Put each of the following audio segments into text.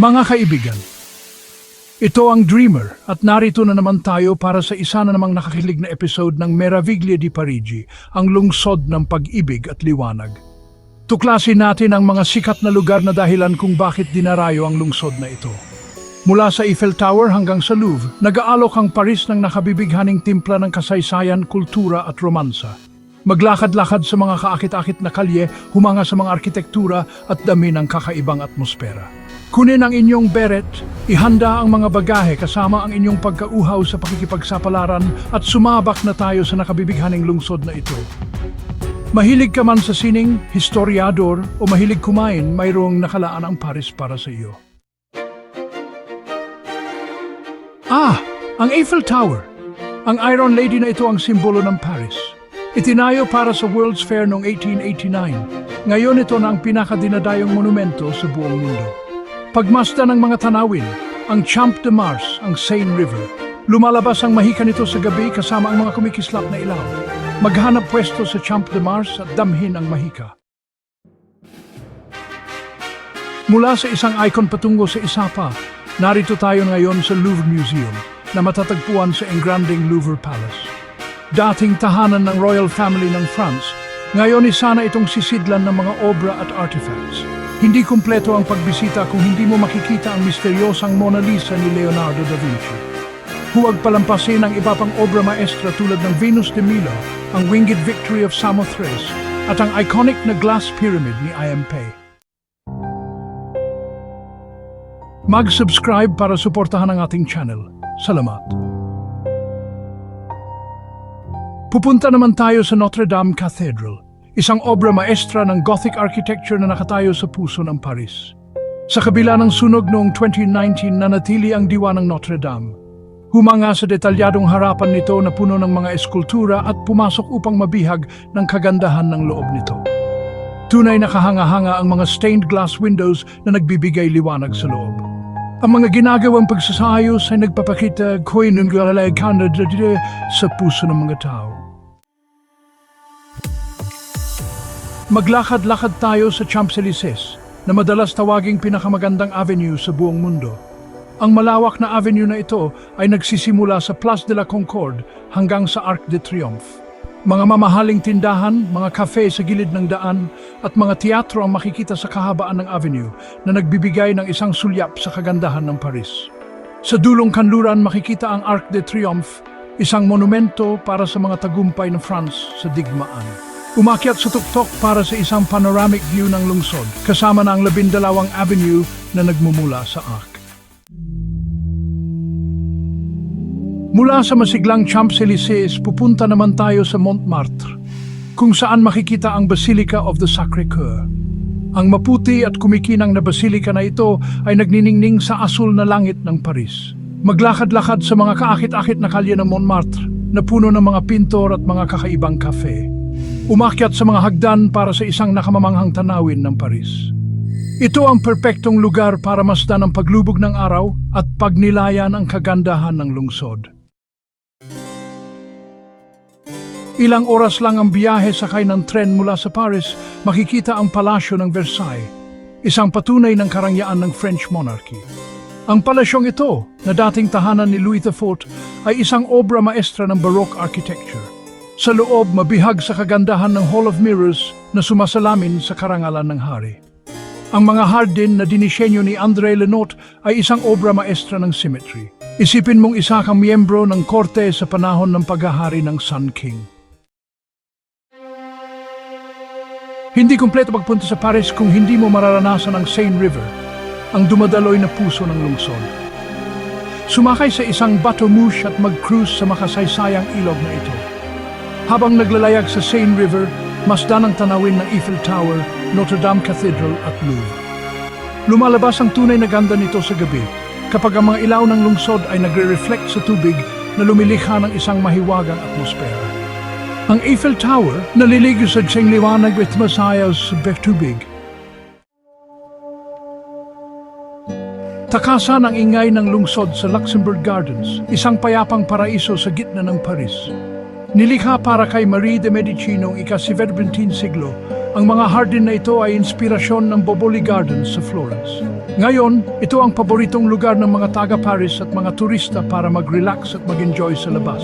Mga kaibigan, ito ang Dreamer at narito na naman tayo para sa isa na namang nakakilig na episode ng Meraviglia di Parigi, ang lungsod ng pag-ibig at liwanag. Tuklasin natin ang mga sikat na lugar na dahilan kung bakit dinarayo ang lungsod na ito. Mula sa Eiffel Tower hanggang sa Louvre, nag-aalok ang Paris ng nakabibighaning timpla ng kasaysayan, kultura at romansa. Maglakad-lakad sa mga kaakit-akit na kalye, humanga sa mga arkitektura at dami ng kakaibang atmosfera. Kunin ang inyong beret, ihanda ang mga bagahe kasama ang inyong pagkauhaw sa pakikipagsapalaran at sumabak na tayo sa nakabibighaning lungsod na ito. Mahilig ka man sa sining, historiador o mahilig kumain, mayroong nakalaan ang Paris para sa iyo. Ah, ang Eiffel Tower. Ang Iron Lady na ito ang simbolo ng Paris. Itinayo para sa World's Fair noong 1889. Ngayon ito na ang pinakadinadayong monumento sa buong mundo. Pagmasda ng mga tanawin, ang Champ de Mars, ang Seine River. Lumalabas ang mahika nito sa gabi kasama ang mga kumikislap na ilaw. Maghanap pwesto sa Champ de Mars at damhin ang mahika. Mula sa isang icon patungo sa isa pa, narito tayo ngayon sa Louvre Museum na matatagpuan sa Engranding Louvre Palace. Dating tahanan ng royal family ng France, ngayon isa na itong sisidlan ng mga obra at artifacts. Hindi kumpleto ang pagbisita kung hindi mo makikita ang misteryosang Mona Lisa ni Leonardo da Vinci. Huwag palampasin ang iba pang obra maestra tulad ng Venus de Milo, ang Winged Victory of Samothrace, at ang iconic na glass pyramid ni I.M. Pei. Mag-subscribe para suportahan ang ating channel. Salamat. Pupunta naman tayo sa Notre Dame Cathedral, isang obra maestra ng Gothic architecture na nakatayo sa puso ng Paris. Sa kabila ng sunog noong 2019 nanatili ang diwa ng Notre Dame. Humanga sa detalyadong harapan nito na puno ng mga eskultura at pumasok upang mabihag ng kagandahan ng loob nito. Tunay na kahanga-hanga ang mga stained glass windows na nagbibigay liwanag sa loob. Ang mga ginagawang pagsasayos ay nagpapakita ko ng sa puso ng mga tao. Maglakad-lakad tayo sa Champs-Élysées na madalas tawaging pinakamagandang avenue sa buong mundo. Ang malawak na avenue na ito ay nagsisimula sa Place de la Concorde hanggang sa Arc de Triomphe. Mga mamahaling tindahan, mga cafe sa gilid ng daan at mga teatro ang makikita sa kahabaan ng avenue na nagbibigay ng isang sulyap sa kagandahan ng Paris. Sa dulong kanluran makikita ang Arc de Triomphe, isang monumento para sa mga tagumpay ng France sa digmaan. Umakyat sa tuktok para sa isang panoramic view ng lungsod, kasama na ang labindalawang avenue na nagmumula sa Arc. Mula sa masiglang Champs-Élysées, pupunta naman tayo sa Montmartre, kung saan makikita ang Basilica of the Sacré-Cœur. Ang maputi at kumikinang na basilika na ito ay nagniningning sa asul na langit ng Paris. Maglakad-lakad sa mga kaakit-akit na kalye ng Montmartre na puno ng mga pintor at mga kakaibang kafe. Umakyat sa mga hagdan para sa isang nakamamanghang tanawin ng Paris. Ito ang perpektong lugar para masdan ang paglubog ng araw at pagnilayan ang kagandahan ng lungsod. Ilang oras lang ang biyahe sakay ng tren mula sa Paris, makikita ang palasyo ng Versailles, isang patunay ng karangyaan ng French monarchy. Ang palasyong ito, na dating tahanan ni Louis XIV, ay isang obra maestra ng Baroque architecture. Sa loob, mabihag sa kagandahan ng Hall of Mirrors na sumasalamin sa karangalan ng hari. Ang mga hardin na dinisenyo ni André Lenot ay isang obra maestra ng symmetry. Isipin mong isa kang miyembro ng korte sa panahon ng paghahari ng Sun King. Hindi kumpleto pagpunta sa Paris kung hindi mo mararanasan ang Seine River, ang dumadaloy na puso ng lungsod. Sumakay sa isang bato mouche at mag-cruise sa makasaysayang ilog na ito. Habang naglalayag sa Seine River, masdan ang tanawin ng Eiffel Tower, Notre Dame Cathedral at Louvre. Lumalabas ang tunay na ganda nito sa gabi kapag ang mga ilaw ng lungsod ay nagre-reflect sa tubig na lumilikha ng isang mahiwagang atmosfera. Ang Eiffel Tower naliligo sa sing liwanag at masayas sa tubig. Takasan ang ingay ng lungsod sa Luxembourg Gardens, isang payapang paraiso sa gitna ng Paris. Nilikha para kay Marie de Medici noong ika-17 siglo Ang mga hardin na ito ay inspirasyon ng Boboli Gardens sa Florence. Ngayon, ito ang paboritong lugar ng mga taga-Paris at mga turista para mag-relax at mag-enjoy sa labas.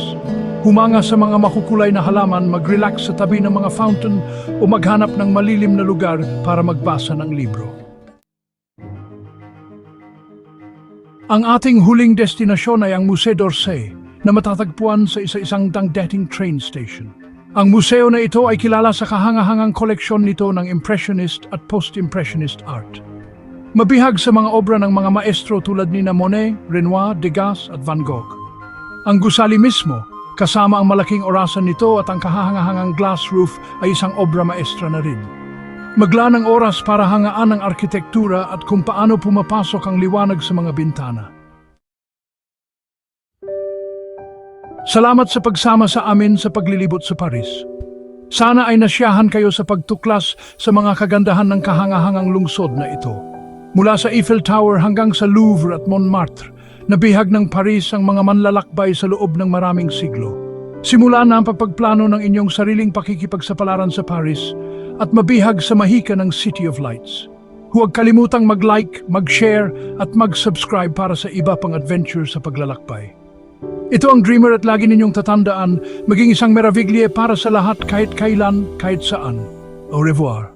Humanga sa mga makukulay na halaman, mag-relax sa tabi ng mga fountain o maghanap ng malilim na lugar para magbasa ng libro. Ang ating huling destinasyon ay ang Musée d'Orsay na matatagpuan sa isa-isang dangdating train station. Ang museo na ito ay kilala sa kahangahangang koleksyon nito ng Impressionist at Post-Impressionist art. Mabihag sa mga obra ng mga maestro tulad ni Monet, Renoir, Degas at Van Gogh. Ang gusali mismo, kasama ang malaking orasan nito at ang kahangahangang glass roof ay isang obra maestra na rin. Magla ng oras para hangaan ang arkitektura at kung paano pumapasok ang liwanag sa mga bintana. Salamat sa pagsama sa amin sa paglilibot sa Paris. Sana ay nasyahan kayo sa pagtuklas sa mga kagandahan ng kahangahangang lungsod na ito. Mula sa Eiffel Tower hanggang sa Louvre at Montmartre, nabihag ng Paris ang mga manlalakbay sa loob ng maraming siglo. Simula na ang pagpagplano ng inyong sariling pakikipagsapalaran sa Paris at mabihag sa mahika ng City of Lights. Huwag kalimutang mag-like, mag-share at mag-subscribe para sa iba pang adventure sa paglalakbay. Ito ang dreamer at lagi ninyong tatandaan, maging isang meraviglie para sa lahat kahit kailan, kahit saan. Au revoir.